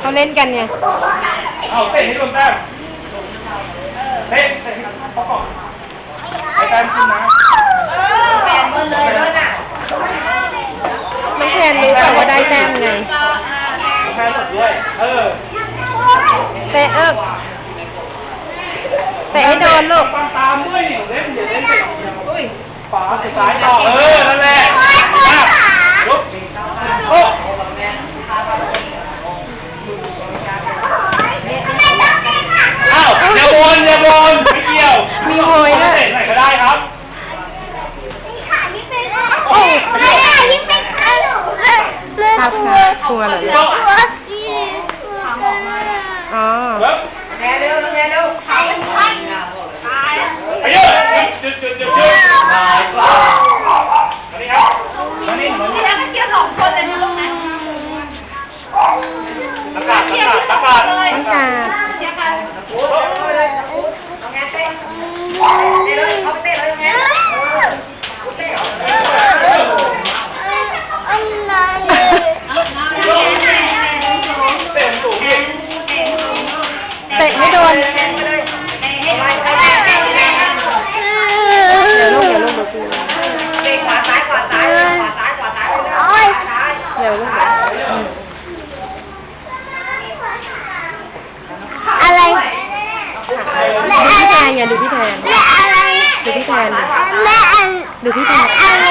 เขาเล่นกันไงเอาเตะให้ลงแต้มเตะเตะให้ลงประกอบไปแต้มขึ้นนะแบ่งหมดเลยเล้วน่ะไม่แทนรู้แต่ว่าได้แต้มไง แพ้หมดด้วย เออเตะเอิบเตะให้โดนลูกตามตามด้วยนี่เล่นอย่าเล่นเด็กอุ้ยขวาสุดท้ายต่อเออ นั่นแหละมาลุกโอ้อ้าวอย่าบนอย่าบนไม่เกี่ยวมีโหยด้วยเตะไหนก็ได้ครับโอ้ครับครับกลัวเหรอเนี่ยอ๋อ เฮ้ย แกเร็วแกเร็วเขาตาย ไปเยอะจุดจุดจุดจุดตายกว่าอันนี้ครับอันนี้เหมือน เสียกันเสียสองคนเลยนะลูกนะ อากาศอากาศอากาศ ต้องการ เสียกันโอ้ยเอาไงเต้เต้เลยเขาเต้เลยไงเต้ เต็มสูงอีก เตะไม่โดน เดี๋ยวลูกเดี๋ยวลูกเดี๋ยวกู เด็กขวาซ้ายขวาซ้ายขวาซ้ายขวาซ้ายขวาซ้าย เดี๋ยวลูกเดี๋ยวอืมอะไรดูพี่แทนไงดูพี่แทนแม่อะไรดูพี่แทนดิแม่อันดูพี่แทน อะไร